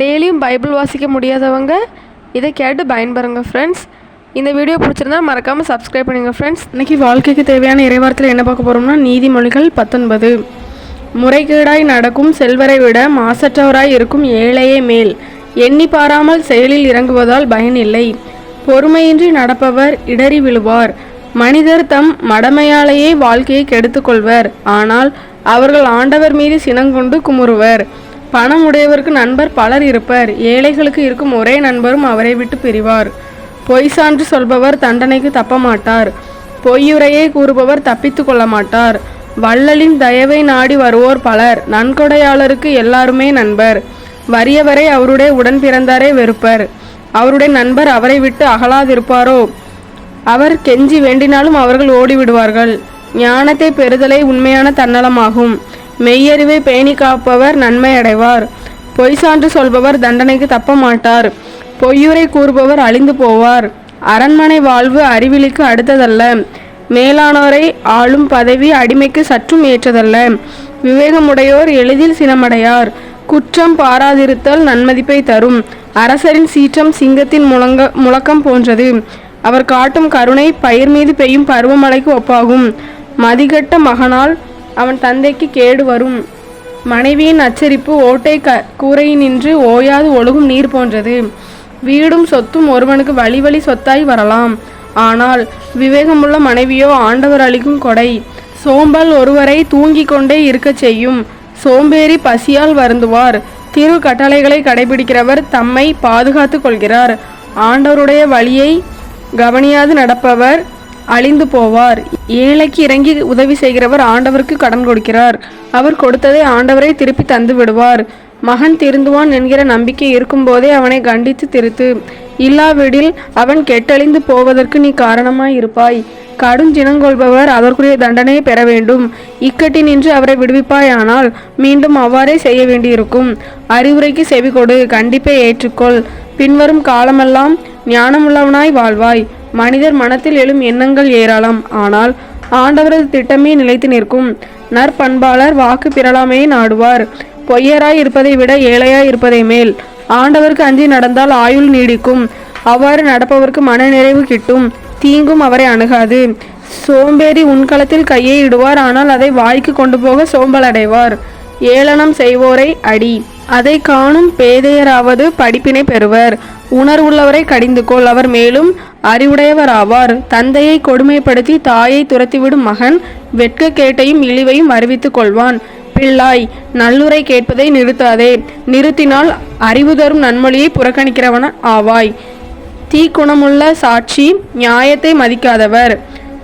டெய்லியும் பைபிள் வாசிக்க முடியாதவங்க இதை கேட்டு பயன்பெறுங்க ஃப்ரெண்ட்ஸ் இந்த வீடியோ பிடிச்சிருந்தா மறக்காமல் சப்ஸ்கிரைப் பண்ணுங்கள் ஃப்ரெண்ட்ஸ் இன்னைக்கு வாழ்க்கைக்கு தேவையான இறைவாரத்தில் என்ன பார்க்க போகிறோம்னா நீதிமொழிகள் பத்தொன்பது. முறைகேடாய் நடக்கும் செல்வரை விட மாசற்றவராய் இருக்கும் ஏழையே மேல். எண்ணி பாராமல் செயலில் இறங்குவதால் பயனில்லை பொறுமையின்றி நடப்பவர் இடறி விழுவார். மனிதர் தம் மடமையாலேயே வாழ்க்கையை கெடுத்துக்கொள்வர் ஆனால் அவர்கள் ஆண்டவர் மீது சினங்கொண்டு குமுறுவர். பணம் உடையவருக்கு நண்பர் பலர் இருப்பர். ஏழைகளுக்கு இருக்கும் ஒரே நண்பரும் அவரை விட்டு பிரிவார். பொய் சான்று சொல்பவர் தண்டனைக்கு தப்ப மாட்டார் பொய்யுரையை கூறுபவர் தப்பித்து கொள்ள மாட்டார் வள்ளலின் தயவை நாடி வருவோர் பலர். நன்கொடையாளருக்கு எல்லாருமே நண்பர். வறியவரை அவருடைய உடன் பிறந்தாரே வெறுப்பர். அவருடைய நண்பர் அவரை விட்டு அகலாதிருப்பாரோ? அவர் கெஞ்சி வேண்டினாலும் அவர்கள் ஓடிவிடுவார்கள். ஞானத்தை பெறுதலை உண்மையான தன்னலமாகும். மெய்யறிவை பேணி காப்பவர் நன்மை அடைவார் பொய் சான்று சொல்பவர் தண்டனைக்கு தப்ப மாட்டார் பொய்யுரை கூறுபவர் அழிந்து போவார். அரண்மனை வாழ்வு அறிவிலிக்கு அடுத்ததல்ல. மேலானோரை ஆளும் பதவி அடிமைக்கு சற்றும் ஏற்றதல்ல. விவேகமுடையோர் எளிதில் சினமடையார். குற்றம் பாராதிருத்தல் நன்மதிப்பை தரும். அரசரின் சீற்றம் சிங்கத்தின் முழங்க முழக்கம் போன்றது. அவர் காட்டும் கருணை பயிர் மீது பெய்யும் பருவமழைக்கு ஒப்பாகும். மதிகட்ட மகனால் அவன் தந்தைக்கு கேடு வரும். மனைவியின் அச்சரிப்பு ஓட்டை க கூரையினின்று ஓயாது ஒழுகும் நீர் போன்றது. வீடும் சொத்தும் ஒருவனுக்கு வழி வழி சொத்தாய் வரலாம். ஆனால் விவேகமுள்ள மனைவியோ ஆண்டவர் அளிக்கும் கொடை. சோம்பல் ஒருவரை தூங்கிக் கொண்டே இருக்கச் செய்யும். சோம்பேறி பசியால் வருந்துவார். திரு கட்டளைகளை கடைபிடிக்கிறவர் தம்மை பாதுகாத்துக் கொள்கிறார். ஆண்டவருடைய வழியை கவனியாது நடப்பவர் அழிந்து போவார். ஏழைக்கு இறங்கி உதவி செய்கிறவர் ஆண்டவருக்கு கடன் கொடுக்கிறார். அவர் கொடுத்ததை ஆண்டவரை திருப்பி தந்து விடுவார். மகன் திருந்துவான் என்கிற நம்பிக்கை இருக்கும்போதே அவனை கண்டித்து திருத்து. இல்லாவிடில் அவன் கெட்டழிந்து போவதற்கு நீ காரணமாய் இருப்பாய். கடும் ஜினங்கொள்பவர் அதற்குரிய தண்டனையை பெற வேண்டும். இக்கட்டி நின்று அவரை விடுவிப்பாயானால் மீண்டும் அவ்வாறே செய்ய வேண்டியிருக்கும். அறிவுரைக்கு செவி கொடு கண்டிப்பை ஏற்றுக்கொள். பின்வரும் காலமெல்லாம் ஞானமுள்ளவனாய் வாழ்வாய். மனிதர் மனத்தில் எழும் எண்ணங்கள் ஏராளம். ஆனால் ஆண்டவரது திட்டமே நிலைத்து நிற்கும். நற்பண்பாளர் வாக்கு பிறலாமையை நாடுவார். பொய்யராய் இருப்பதை விட ஏழையாய் இருப்பதை மேல். ஆண்டவருக்கு அஞ்சி நடந்தால் ஆயுள் நீடிக்கும். அவ்வாறு நடப்பவருக்கு மன நிறைவு கிட்டும். தீங்கும் அவரை அணுகாது. சோம்பேறி உன்களத்தில் கையை இடுவார். ஆனால் அதை வாய்க்கு கொண்டு போக சோம்பல் அடைவார் ஏளனம் செய்வோரை அடி. அதை காணும் பேதையராவது படிப்பினை பெறுவர். உணர்வுள்ளவரை கடிந்து கொள் அவர் மேலும் அறிவுடையவர் ஆவார் தந்தையை கொடுமைப்படுத்தி தாயை துரத்திவிடும் மகன் வெட்கக்கேட்டையும் இழிவையும் அறிவித்துக் கொள்வான். பிள்ளாய் நல்லுரை கேட்பதை நிறுத்தாதே. நிறுத்தினால் அறிவு தரும் நன்மொழியை புறக்கணிக்கிறவன் ஆவாய். தீக்குணமுள்ள சாட்சி நியாயத்தை மதிக்காதவர்.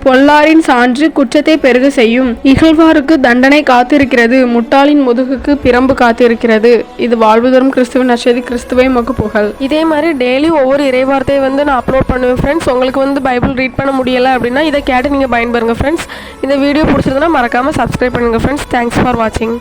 பொல்லாரின் சான்று குற்றத்தை பெருக செய்யும். இகழ்வாருக்கு தண்டனை காத்திருக்கிறது. முட்டாளின் முதுகுக்கு பிரம்பு காத்திருக்கிறது. இது வாழ்வுதரும் கிறிஸ்துவின் நச்சதி கிறிஸ்துவை மக்கு புகழ் இதே மாதிரி டெய்லி ஒவ்வொரு இறைவார்த்தையை வந்து நான் அப்லோட் பண்ணுவேன் ஃப்ரெண்ட்ஸ் உங்களுக்கு வந்து பைபிள் ரீட் பண்ண முடியலை அப்படின்னா இதை கேட்டு நீங்கள் பயன்பெறுங்க ஃப்ரெண்ட்ஸ் இந்த வீடியோ பிடிச்சிருந்தனா மறக்காமல் சப்ஸ்கிரைப் பண்ணுங்கள் ஃப்ரெண்ட்ஸ் தேங்க்ஸ் ஃபார் வாட்சிங்